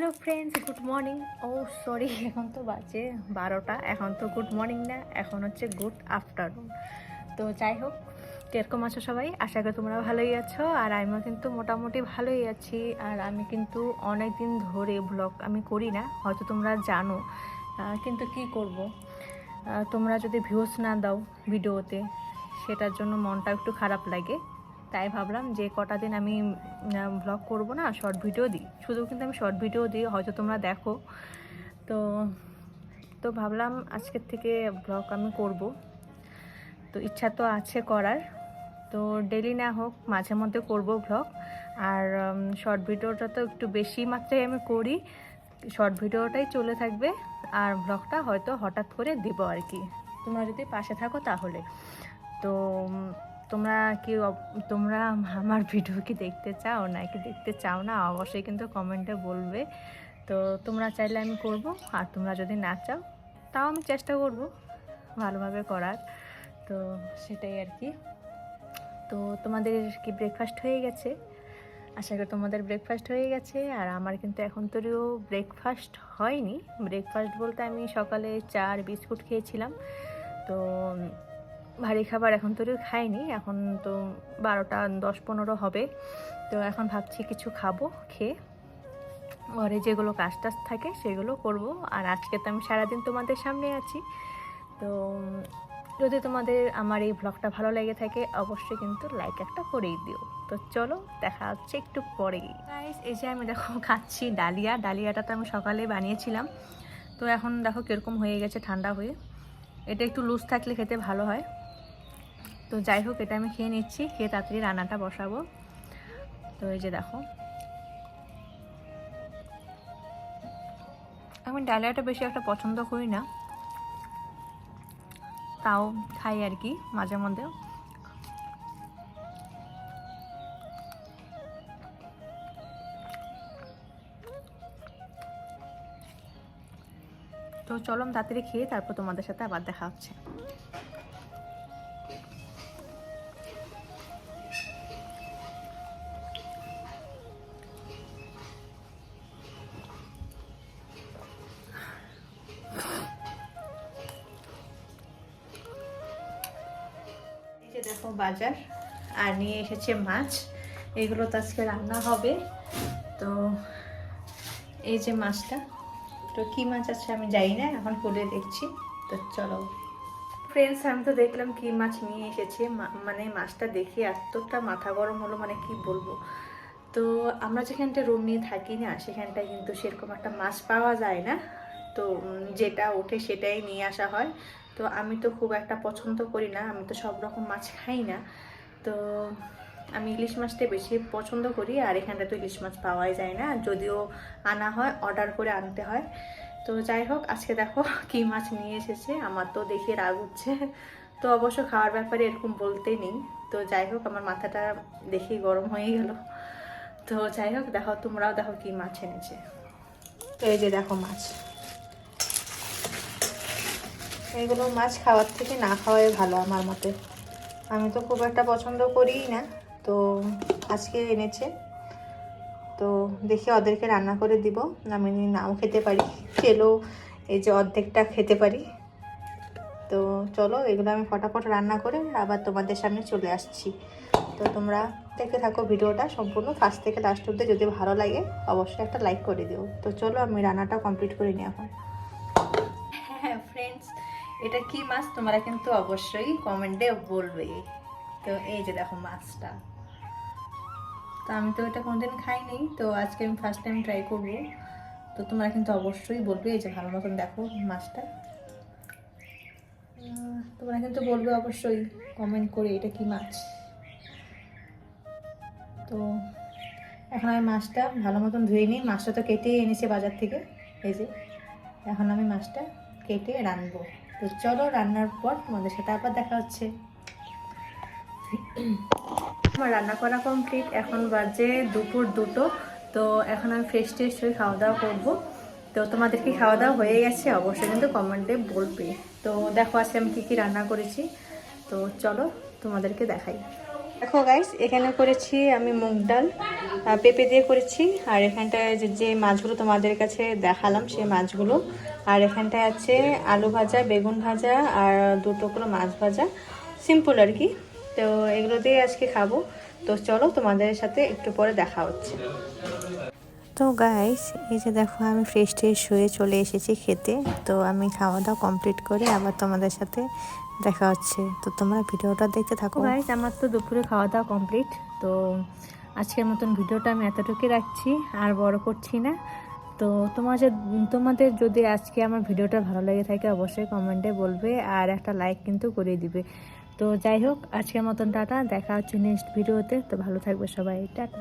Hello friends good morning ও sorry এখন তো বাজে বারোটা। এখন তো গুড মর্নিং না। এখন হচ্ছে গুড আফটারনুন তো যাই হোক, কীরকম আছো সবাই? আশা করি তোমরা ভালোই আছো। আর আমিও কিন্তু মোটামুটি ভালোই আছি। আর আমি কিন্তু অনেক দিন ধরে ব্লগ আমি করি না। হয়তো তোমরা জানো। কিন্তু কি করব? তোমরা যদি ভিউজ না দাও ভিডিওতে, সেটার জন্য মনটা একটু খারাপ লাগে। তাই ভাবলাম যে কটা দিন আমি ব্লগ করব না শর্ট ভিডিও দিই। শুধু কিন্তু আমি শর্ট ভিডিও দিই, হয়তো তোমরা দেখো। তো তো ভাবলাম আজকের থেকে ব্লগ আমি করব। তো ইচ্ছা তো আছে করার। তো ডেলি না হোক, মাঝে মধ্যে করব ব্লগ আর শর্ট ভিডিওটা তো একটু বেশি মাত্রায় আমি করি। শর্ট ভিডিওটাই চলে থাকবে। আর ব্লগটা হয়তো হঠাৎ করে দিব আর কি। তোমরা যদি পাশে থাকো তাহলে। তো তোমরা কি তোমরা আমার ভিডিও কি দেখতে চাও নাকি দেখতে চাও না, অবশ্যই কিন্তু কমেন্টে বলবে। তো তোমরা চাইলে আমি করব, আর তোমরা যদি না চাও, তাও আমি চেষ্টা করব ভালোভাবে করার। তো সেটাই আর কি। তো তোমাদের কি ব্রেকফাস্ট হয়ে গেছে? আশা করি তোমাদের ব্রেকফাস্ট হয়ে গেছে, আর আমার কিন্তু এখন তরিও ব্রেকফাস্ট হয়নি। ব্রেকফাস্ট বলতে আমি সকালে চা আর বিস্কুট খেয়েছিলাম। তো ভারী খাবার এখন তরিও খাইনি এখন তো বারোটা, দশ পনেরো হবে। তো এখন ভাবছি কিছু খাব, খেয়ে। ঘরে যেগুলো কাজ টাজ থাকে সেগুলো করব। আর আজকে তো আমি সারাদিন তোমাদের সামনে আছি। তো যদি তোমাদের আমার এই ব্লগটা ভালো লেগে থাকে, অবশ্যই কিন্তু লাইক একটা করেই দিও। তো চলো, দেখা হচ্ছে একটু পরেই। গাইস এই যে আমি দেখো খাচ্ছি ডালিয়া। ডালিয়াটা তো আমি সকালে বানিয়েছিলাম। তো এখন দেখো কীরকম হয়ে গেছে ঠান্ডা হয়ে। এটা একটু লুজ থাকলে খেতে ভালো হয়। তো যাই হোক, এটা আমি খেয়ে নিচ্ছি, খেয়ে তাড়াতাড়ি রান্নাটা বসাবো। তো এই যে দেখো। আমি ডালিয়াটা বেশি একটা পছন্দ করি না। তাও খাই আর কি, মাঝে মধ্যে। তো চলো, আমি তাড়াতাড়ি খেয়ে তারপর তোমাদের সাথে আবার দেখা হচ্ছে। দেখো বাজার, আর নিয়ে এসেছে মাছ। এগুলো তো আজকে রান্না হবে। তো এই যে মাছটা, তো কি মাছ আছে আমি জানি না, এখন খুলে দেখছি। তো চলো। ফ্রেন্ডস আমি তো দেখলাম কি মাছ নিয়ে এসেছে। মানে মাছটা দেখে এতটা মাথা গরম হলো মানে কি বলব? তো আমরা যেখানটা রুম নিয়ে থাকি না, সেখানটায় কিন্তু সেরকম একটা মাছ পাওয়া যায় না। তো যেটা ওঠে সেটাই নিয়ে আসা হয়। তো আমি তো খুব একটা পছন্দ করি না, আমি তো সব রকম মাছ খাই না। তো আমি ইলিশ মাছটা বেশি পছন্দ করি, আর এখানটা তো ইলিশ মাছ পাওয়াই যায় না, যদিও আনা হয় অর্ডার করে আনতে হয়। তো যাই হোক, আজকে দেখো কি মাছ নিয়ে এসেছে, আমার তো দেখে রাগ হচ্ছে তো অবশ্য খাওয়ার ব্যাপারে এরকম বলতে নেই। তো যাই হোক, আমার মাথাটা দেখেই গরম হয়ে গেল। তো যাই হোক, দেখো তোমরাও দেখো কি মাছ এনেছে। তো এই যে দেখো মাছ। এইগুলো মাছ খাওয়ার থেকে না খাওয়াই ভালো আমার মতে। আমি তো খুব একটা পছন্দ করিই না, তো আজকে এনেছে। তো দেখি ওদেরকে রান্না করে দিব। আমি নাও খেতে পারি খেলেও এই যে অর্ধেকটা খেতে পারি। তো চলো, এগুলো আমি ফটাফট রান্না করে আবার তোমাদের সামনে চলে আসছি। তো তোমরা দেখতে থাকো ভিডিওটা সম্পূর্ণ ফার্স্ট থেকে লাস্ট অব্দি যদি ভালো লাগে, অবশ্যই একটা লাইক করে দিও। তো চলো, আমি রান্নাটা কমপ্লিট করে নিই এখন। এটা কি মাছ? তোমরা কিন্তু অবশ্যই কমেন্টে বলবে। তো এই যে দেখো মাছটা। তো আমি তো এটা কোনোদিন খাইনি, তো আজকে আমি ফার্স্ট টাইম ট্রাই করব। তো তোমরা কিন্তু অবশ্যই বলবে, এই যে ভালো মতন দেখো মাছটা। তোমরা কিন্তু বলবে অবশ্যই কমেন্ট করে এটা কি মাছ। তো এখন আমি মাছটা ভালো মতন ধুয়ে নিই। মাছটা তো কেটেই এনেছে বাজার থেকে, এই যে। এখন আমি মাছটা কেটে রানবো তো চলো রান্নার পর তোমাদের সাথে আবার দেখা হচ্ছে। আমার রান্না করা কমপ্লিট এখন বাজে দুপুর দুটো। তো এখন আমি ফ্রেশ ট্রেশ হয়ে খাওয়া দাওয়া করব। তো তোমাদের কি খাওয়া দাওয়া হয়ে গেছে? অবশ্যই কিন্তু কমেন্টে বলবে। তো দেখো আজকে আমি কী কী রান্না করেছি। তো চলো তোমাদেরকে দেখাই। দেখো গাইস এখানে করেছি আমি মুগ ডাল পেঁপে দিয়ে করেছি, আর এখানটায় যে মাছগুলো তোমাদের কাছে দেখালাম সেই মাছগুলো, আর এখানটায় আছে আলু ভাজা, বেগুন ভাজা, আর দু টুকরো মাছ ভাজা সিম্পল আর কি। তো এগুলো দিয়ে আজকে খাব। তো চলো তোমাদের সাথে একটু পরে দেখা হচ্ছে। তো গাইস এই যে দেখো আমি ফ্রেশ ট্রেশ হয়ে চলে এসেছি খেতে। তো আমি খাওয়া দাওয়া কমপ্লিট করে আবার তোমাদের সাথে দেখা হচ্ছে। তো তোমরা ভিডিওটা দেখতে থাকো। গাইস আমার তো দুপুরে খাওয়া দাওয়া কমপ্লিট তো আজকের মতন ভিডিওটা আমি এতটুকুই রাখছি, আর বড় করছি না। তো তোমাদের তোমাদের যদি আজকে আমার ভিডিওটা ভালো লেগে থাকে, অবশ্যই কমেন্টে বলবে, আর একটা লাইক কিন্তু করে দিবে। তো যাই হোক, আজকের মতন টাটা, দেখা হচ্ছে নেক্সট ভিডিওতে তো ভালো থাকবে সবাই। টাটা।